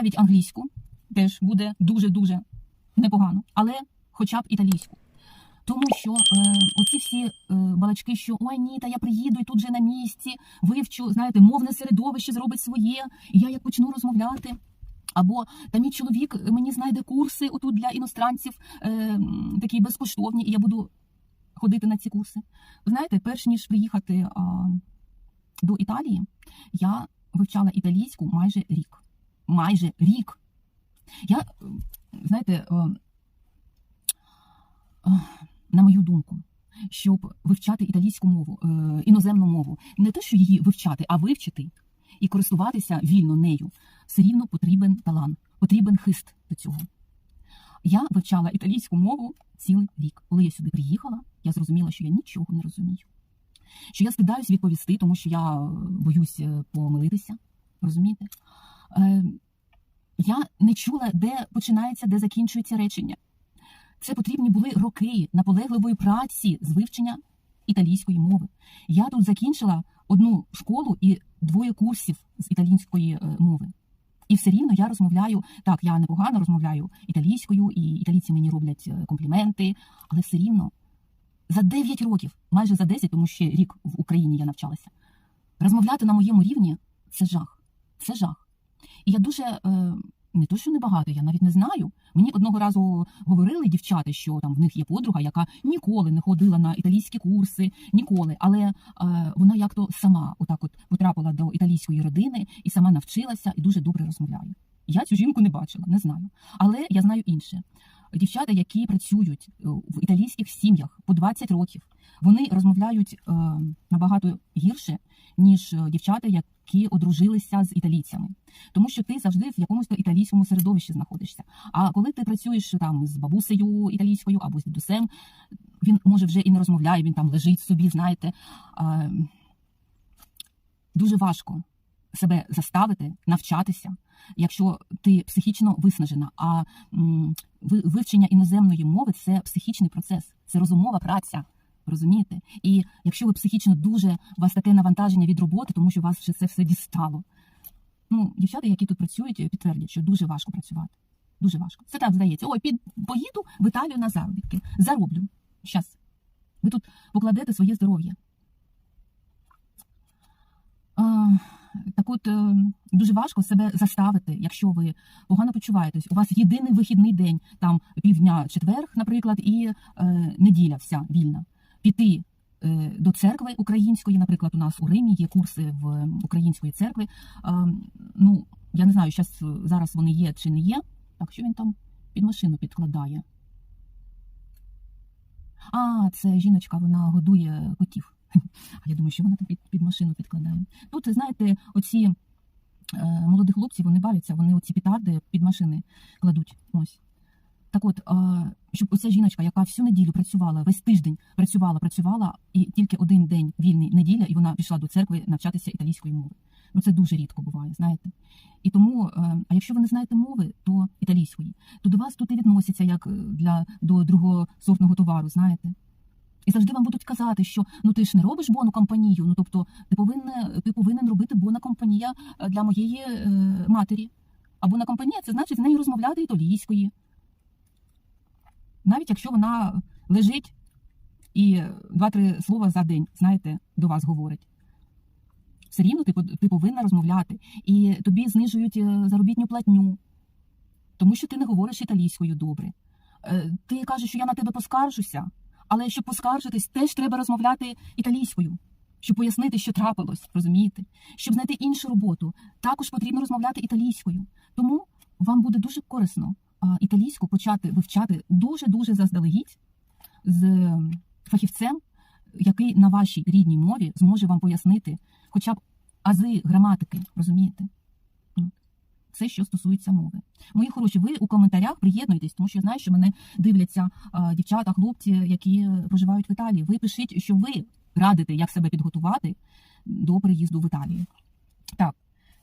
навіть англійську теж буде дуже-дуже непогано, але хоча б італійську. Тому що е, оці всі е, балачки, що ой ні, та я приїду і тут же на місці, вивчу, знаєте, мовне середовище зробить своє, і я як почну розмовляти. Або та мій чоловік мені знайде курси отут для іностранців, е, такі безкоштовні, і я буду ходити на ці курси. Знаєте, перш ніж приїхати а, до Італії, я вивчала італійську майже рік. Майже рік. Я, знаєте, е, е, на мою думку, щоб вивчати італійську мову, е, іноземну мову, не те, що її вивчати, а вивчити і користуватися вільно нею, все рівно потрібен талант, потрібен хист до цього. Я вивчала італійську мову цілий рік. Коли я сюди приїхала, я зрозуміла, що я нічого не розумію. Що я стидаюсь відповісти, тому що я боюсь помилитися. Розумієте? Е, я не чула, де починається, де закінчується речення. Це потрібні були роки наполегливої праці з вивчення італійської мови. Я тут закінчила одну школу і двоє курсів з італійської е, мови. І все рівно я розмовляю так, я непогано розмовляю італійською, і італійці мені роблять е, компліменти, але все рівно за 9 років, майже за 10, тому що рік в Україні я навчалася. Розмовляти на моєму рівні це жах. Це жах. І я дуже е, не то, що небагато, я навіть не знаю. Мені одного разу говорили дівчата, що там в них є подруга, яка ніколи не ходила на італійські курси, ніколи. Але е, вона як то сама отак от потрапила до італійської родини і сама навчилася і дуже добре розмовляє. Я цю жінку не бачила, не знаю. Але я знаю інше. Дівчата, які працюють е, в італійських сім'ях по 20 років, вони розмовляють е, набагато гірше, ніж е, дівчата, які одружилися з італійцями. Тому що ти завжди в якомусь то італійському середовищі знаходишся. А коли ти працюєш там з бабусею італійською або з дідусем, він може вже і не розмовляє, він там лежить собі, знаєте. Дуже важко себе заставити навчатися, якщо ти психічно виснажена. А ви- вивчення іноземної мови це психічний процес, це розумова праця. Розумієте? І якщо ви психічно дуже у вас таке навантаження від роботи, тому що вас вже це все дістало. Ну, дівчата, які тут працюють, підтвердять, що дуже важко працювати. Дуже важко. Це так здається. Ой, під поїду в Італію на заробітки. Зароблю. Щас. Ви тут покладете своє здоров'я. Так от е, дуже важко себе заставити, якщо ви погано почуваєтесь. У вас єдиний вихідний день, там півдня четверг, наприклад, і е, неділя вся вільна. Піти е, до церкви української, наприклад, у нас у Римі є курси в української церкви. Ну, я не знаю, зараз вони є чи не є. Так, що він там під машину підкладає? А, це жіночка, вона годує котів. А я думаю, що вона там під, під машину підкладає. Тут, знаєте, оці е, молоді хлопці, вони бавляться, вони оці петарди під машини кладуть. Ось. Так от, е, щоб оця жіночка, яка всю неділю працювала, весь тиждень працювала, працювала, і тільки один день вільний неділя, і вона пішла до церкви навчатися італійської мови. Ну це дуже рідко буває, знаєте. І тому, е, а якщо ви не знаєте мови, то італійської, то до вас тут і відносяться як е, для до другосортного товару, знаєте. І завжди вам будуть казати, що ну ти ж не робиш бону компанію. Ну тобто ти повинен, ти повинен робити бона компанія для моєї е, матері. А бона компанія це значить з нею розмовляти італійською. Навіть якщо вона лежить і два-три слова за день, знаєте, до вас говорить. Все рівно ти, ти повинна розмовляти. І тобі знижують е, заробітню платню, тому що ти не говориш італійською добре. Е, Ти кажеш, що я на тебе поскаржуся, але щоб поскаржитись, теж треба розмовляти італійською, щоб пояснити, що трапилось, розумієте? Щоб знайти іншу роботу, також потрібно розмовляти італійською. Тому вам буде дуже корисно італійську почати вивчати дуже-дуже заздалегідь з е, фахівцем, який на вашій рідній мові зможе вам пояснити хоча б ази граматики, розумієте? Це що стосується мови. Мої хороші, ви у коментарях приєднуйтесь, тому що я знаю, що мене дивляться а, дівчата, хлопці, які е, проживають в Італії. Ви пишіть, що ви радите, як себе підготувати до приїзду в Італію. Так,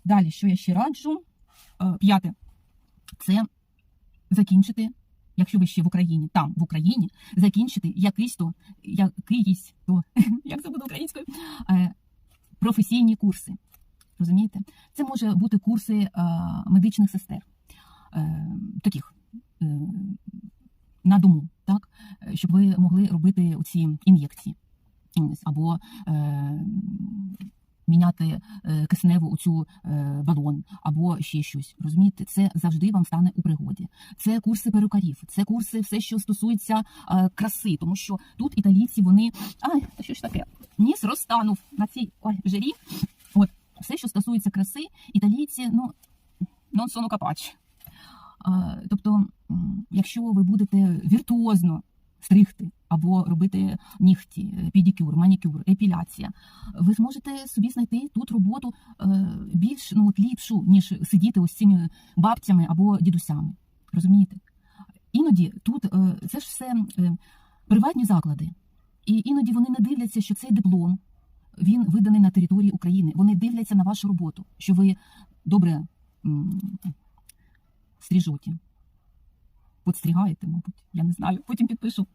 далі, що я ще раджу? Е, П'яте, це закінчити, якщо ви ще в Україні, там в Україні, закінчити якийсь то, якийсь то, як це буде українською, е, професійні курси. Розумієте? Це може бути курси е, медичних сестер, е, таких на дому, так? Щоб ви могли робити оці ін'єкції. Або міняти е, кисневу оцю е, балон, або ще щось. Розумієте, це завжди вам стане у пригоді. Це курси перукарів, це курси, все, що стосується е, краси, тому що тут італійці вони. Ай, що ж таке? Ніс розтанув на цій ой, жирі. От все, що стосується краси, італійці, ну non sono capaci. Тобто, якщо ви будете віртуозно стригти або робити нігті, педикюр, манікюр, епіляція, ви зможете собі знайти тут роботу е, більш ну, от ліпшу, ніж сидіти ось цими бабцями або дідусями. Розумієте? Іноді тут е, це ж все е, приватні заклади, і іноді вони не дивляться, що цей диплом він виданий на території України. Вони дивляться на вашу роботу, що ви добре м, стрижете. Подстрігаєте, мабуть, я не знаю, потім підпишу.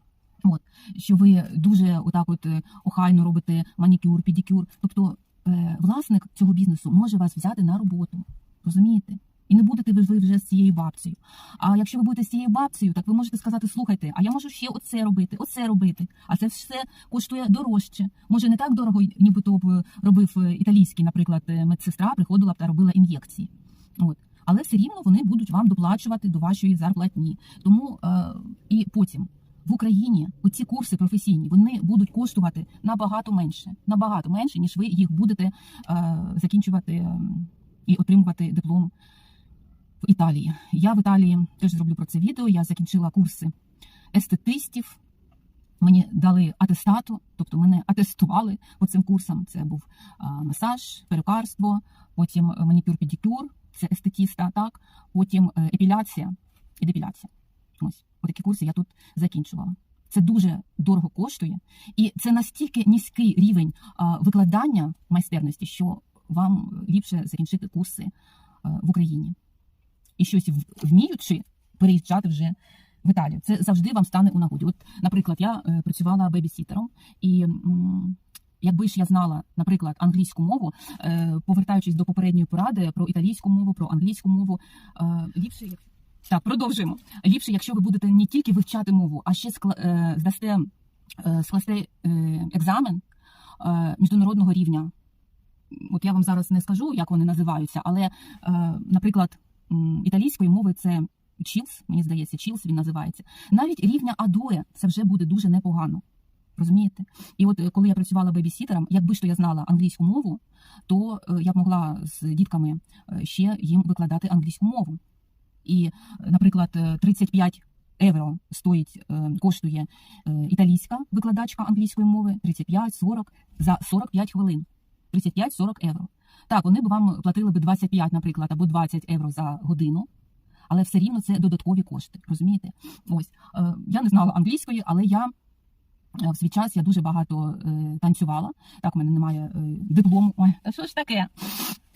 От, що ви дуже отак от е, охайно робите манікюр, педикюр. Тобто е, власник цього бізнесу може вас взяти на роботу. Розумієте? І не будете ви вже з цією бабцею. А якщо ви будете з цією бабцею, так ви можете сказати: слухайте, а я можу ще оце робити, оце робити. А це все коштує дорожче. Може, не так дорого, нібито б робив е, італійський, наприклад, медсестра приходила б та робила ін'єкції. От. Але все рівно вони будуть вам доплачувати до вашої зарплатні. Тому е, і потім в Україні оці курси професійні вони будуть коштувати набагато менше, набагато менше, ніж ви їх будете е, закінчувати е, і отримувати диплом в Італії. Я в Італії теж зроблю про це відео. Я закінчила курси естетистів. Мені дали атестату, тобто мене атестували по цим курсам. Це був а, масаж, перукарство, потім е, манікюр педикюр це естетіста, так, потім е, епіляція і депіляція. Ось такі курси я тут закінчувала. Це дуже дорого коштує, і це настільки низький рівень викладання майстерності, що вам ліпше закінчити курси в Україні і щось вміючи переїжджати вже в Італію. Це завжди вам стане у нагоді. От, наприклад, я е, працювала бебісітером, і якби ж я знала, наприклад, англійську мову, е, повертаючись до попередньої поради про італійську мову, про англійську мову, е, ліпше так, продовжуємо. Ліпше, якщо ви будете не тільки вивчати мову, а ще скла- е, здасте е, скласте е, екзамен міжнародного рівня. От я вам зараз не скажу, як вони називаються, але, наприклад, італійської мови це Чілс, мені здається, Чілс він називається. Навіть рівня Адуе це вже буде дуже непогано. Розумієте? І от коли я працювала бебісітером, якби ж то я знала англійську мову, то я б могла з дітками ще їм викладати англійську мову. І, е, наприклад, е, 35 євро стоїть, е, коштує е, італійська викладачка англійської мови, 35-40 за 45 хвилин. 35-40 євро. Так, вони б вам платили б 25, наприклад, або 20 євро за годину, але все рівно це додаткові кошти. Розумієте? Ось е, я не знала англійської, але я е, в свій час я дуже багато е, танцювала. Так, в мене немає е, диплому. Ой, та що ж таке?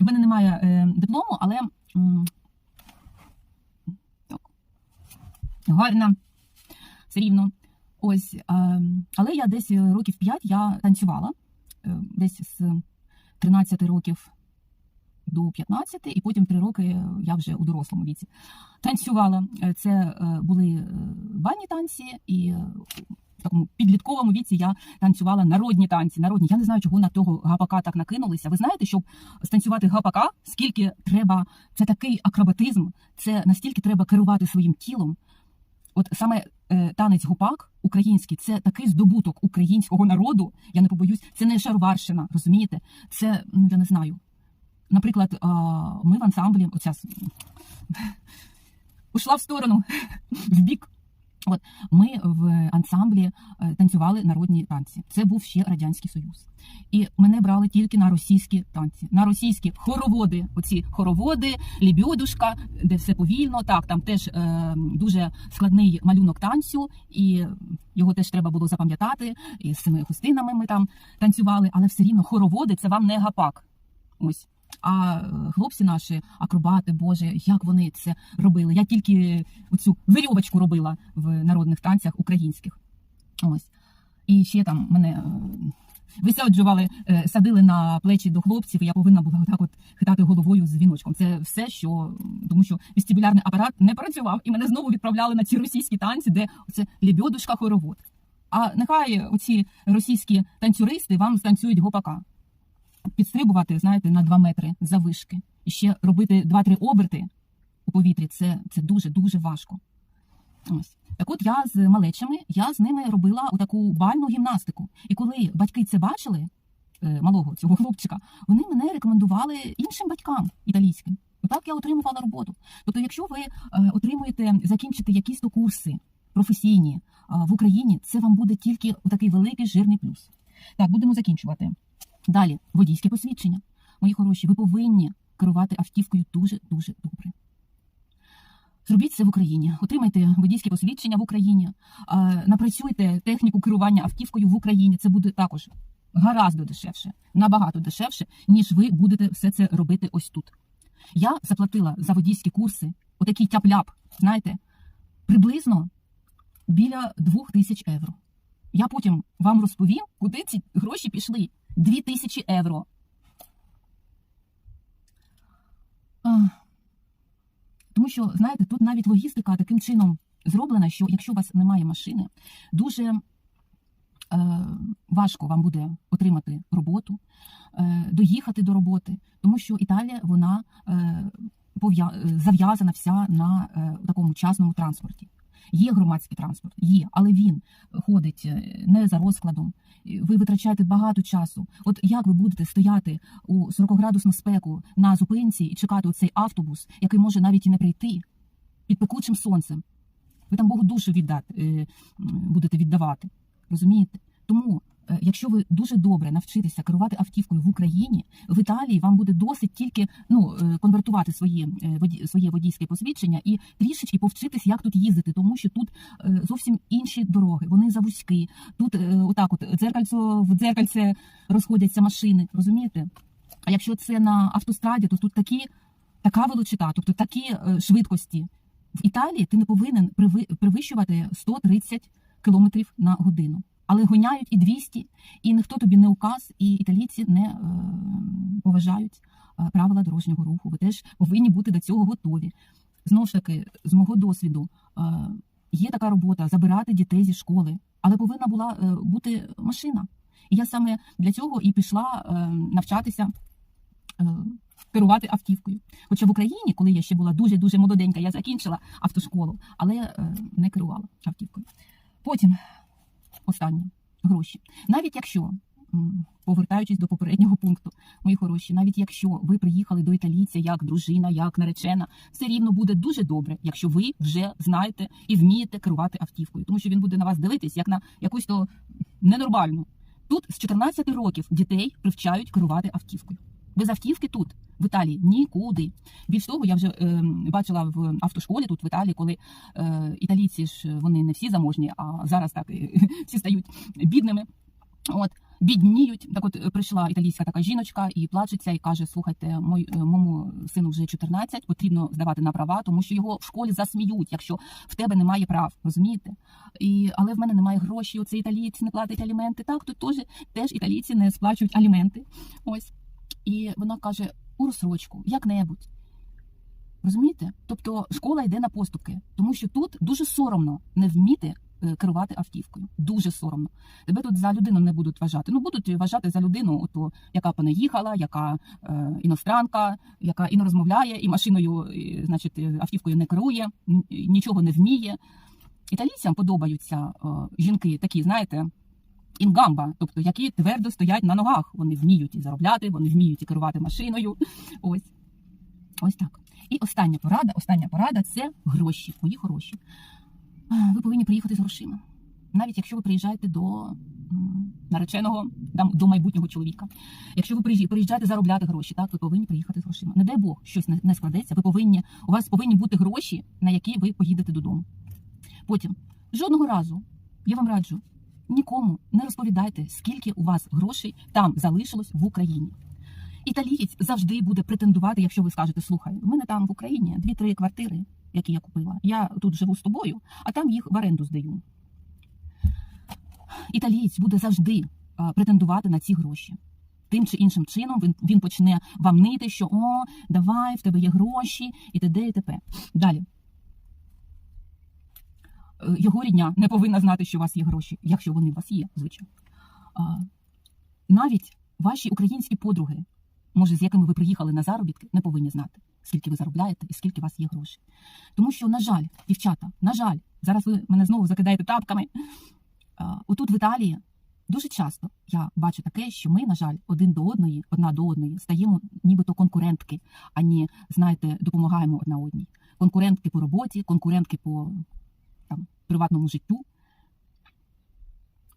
В мене немає е, диплому, але м, так, гарна, все рівно. Ось, е, але я десь років 5 я танцювала, е, десь з 13 років до 15, і потім 3 роки я вже у дорослому віці танцювала. Е, Це були бальні танці, і в такому підлітковому віці я танцювала народні танці. Народні. Я не знаю, чого на того гапака так накинулися. Ви знаєте, щоб станцювати гапака, скільки треба, це такий акробатизм, це настільки треба керувати своїм тілом. От саме е, танець гупак український це такий здобуток українського народу. Я не побоюсь, це не шарварщина, розумієте? Це ну я не знаю. Наприклад, е, ми в ансамблі, оця ушла в сторону, в бік. От ми в ансамблі е, танцювали народні танці. Це був ще радянський союз, і мене брали тільки на російські танці, на російські хороводи. Оці хороводи, лібьодушка, де все повільно. Так, там теж е, дуже складний малюнок танцю, і його теж треба було запам'ятати. І з цими хустинами ми там танцювали, але все рівно хороводи це вам не гапак. Ось. А хлопці наші, акробати, Боже, як вони це робили. Я тільки оцю вирьовочку робила в народних танцях українських. Ось. І ще там мене е, висаджували, е, садили на плечі до хлопців, і я повинна була отак от хитати головою з віночком. Це все, що тому що вестибулярний апарат не працював, і мене знову відправляли на ці російські танці, де це лебедушка хоровод. А нехай оці російські танцюристи вам станцюють гопака. Підстрибувати, знаєте, на 2 метри завишки. І ще робити 2-3 оберти у повітрі це, це дуже дуже важко. Ось. Так от я з малечами, я з ними робила таку бальну гімнастику. І коли батьки це бачили, е, малого цього хлопчика, вони мене рекомендували іншим батькам італійським. Отак я отримувала роботу. Тобто, якщо ви е, отримуєте, закінчите якісь то курси професійні в Україні, це вам буде тільки такий великий жирний плюс. Так, будемо закінчувати. Далі, водійське посвідчення. Мої хороші, ви повинні керувати автівкою дуже дуже добре. Зробіть це в Україні, отримайте водійське посвідчення в Україні, напрацюйте техніку керування автівкою в Україні. Це буде також гораздо дешевше, набагато дешевше, ніж ви будете все це робити ось тут. Я заплатила за водійські курси, отакий тяп-ляп, знаєте, приблизно біля двох тисяч євро. Я потім вам розповім, куди ці гроші пішли. Дві тисячі євро. Тому що, знаєте, тут навіть логістика таким чином зроблена, що якщо у вас немає машини, дуже е, важко вам буде отримати роботу, е, доїхати до роботи, тому що Італія вона е, зав'язана вся на такому частному транспорті. Є громадський транспорт, є, але він ходить е, не за розкладом. Ви витрачаєте багато часу. От як ви будете стояти у 40-градусну спеку на зупинці і чекати цей автобус, який може навіть і не прийти під пекучим сонцем? Ви там Богу душу віддати, е, будете віддавати. Розумієте? Тому, якщо ви дуже добре навчитеся керувати автівкою в Україні, в Італії вам буде досить тільки ну е, конвертувати свої е, своє водійське посвідчення і трішечки повчитись, як тут їздити, тому що тут е, зовсім інші дороги. Вони завузькі. Тут е, отак, от дзеркальце в дзеркальце розходяться машини. Розумієте? А якщо це на автостраді, то тут такі така величина, тобто такі е, швидкості. В Італії ти не повинен перевищувати 130 км на годину. Але гоняють і 200, і ніхто тобі не указ, і італійці не е, поважають е, правила дорожнього руху. Ви теж повинні бути до цього готові. Знову ж таки, з мого досвіду, е, є така робота забирати дітей зі школи, але повинна була е, бути машина. І я саме для цього і пішла е, навчатися. е, Керувати автівкою. Хоча в Україні, коли я ще була дуже дуже молоденька, я закінчила автошколу, але е, не керувала автівкою. Потім останнє гроші. Навіть якщо, повертаючись до попереднього пункту, мої хороші, навіть якщо ви приїхали до італійця як дружина, як наречена, все рівно буде дуже добре, якщо ви вже знаєте і вмієте керувати автівкою, тому що він буде на вас дивитись як на якусь то ненормальну. Тут з 14 років дітей привчають керувати автівкою. Без автівки тут. В Італії нікуди. Більш того, я вже е, бачила в автошколі тут в Італії, коли е, італійці ж вони не всі заможні, а зараз так всі стають бідними. От бідніють. Так, от прийшла італійська така жіночка і плачеться, і каже: Слухайте, мой е, моєму сину вже 14, потрібно здавати на права, тому що його в школі засміють, якщо в тебе немає прав, розумієте? І але в мене немає грошей. Оце італієць не платить аліменти. Так, тут теж теж італійці не сплачують аліменти. Ось і вона каже: у розсрочку, як-небудь. Розумієте? Тобто школа йде на поступки, тому що тут дуже соромно не вміти е, керувати автівкою. Дуже соромно. Тебе тут за людину не будуть вважати. Ну будуть вважати за людину, ото, яка понаїхала, яка е, іностранка, яка і не розмовляє, і машиною, і, значить, е, автівкою не керує, нічого не вміє. Італійцям подобаються е, жінки такі, знаєте. Інгамба, тобто які твердо стоять на ногах. Вони вміють і заробляти, вони вміють і керувати машиною. Ось ось так. І остання порада, остання порада це гроші, мої хороші. Ви повинні приїхати з грошима. Навіть якщо ви приїжджаєте до нареченого, там, до майбутнього чоловіка. Якщо ви приїжджаєте заробляти гроші, так ви повинні приїхати з грошима. Не дай Бог, щось не, складеться. Ви повинні, у вас повинні бути гроші, на які ви поїдете додому. Потім жодного разу я вам раджу нікому не розповідайте, скільки у вас грошей там залишилось в Україні. Італієць завжди буде претендувати, якщо ви скажете, слухай, у мене там в Україні дві-три квартири, які я купила. Я тут живу з тобою, а там їх в оренду здаю. Італієць буде завжди е, претендувати на ці гроші. Тим чи іншим чином він, він почне вам нити, що о, давай, в тебе є гроші, і т.д. і т.п. Далі. Е, Його рідня не повинна знати, що у вас є гроші, якщо вони у вас є, звичайно. Навіть ваші українські подруги, може, з якими ви приїхали на заробітки, не повинні знати, скільки ви заробляєте і скільки у вас є грошей. Тому що, на жаль, дівчата, на жаль, зараз ви мене знову закидаєте тапками. Отут в Італії дуже часто я бачу таке, що ми, на жаль, один до одної, одна до одної стаємо нібито конкурентки, а не, знаєте, допомагаємо одна одній. Конкурентки по роботі, конкурентки по приватному життю.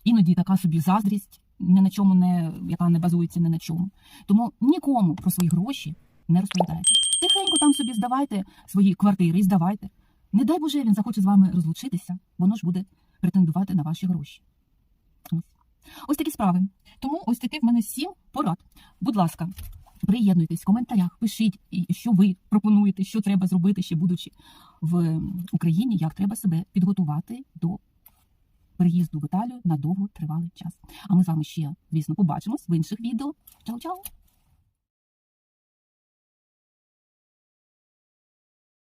Іноді така собі заздрість, ні на чому не, яка не базується ні на чому. Тому нікому про свої гроші не розповідайте. Тихенько там собі здавайте свої квартири і здавайте. Не дай Боже, він захоче з вами розлучитися, воно ж буде претендувати на ваші гроші. Ось. Такі справи. Тому ось таких в мене сім порад. Будь ласка, приєднуйтесь в коментарях, пишіть, що ви пропонуєте, що треба зробити, ще будучи в Україні, як треба себе підготувати до переїзду в Італію на довготривалий час. А ми з вами ще, звісно, побачимось в інших відео. Чао-чао!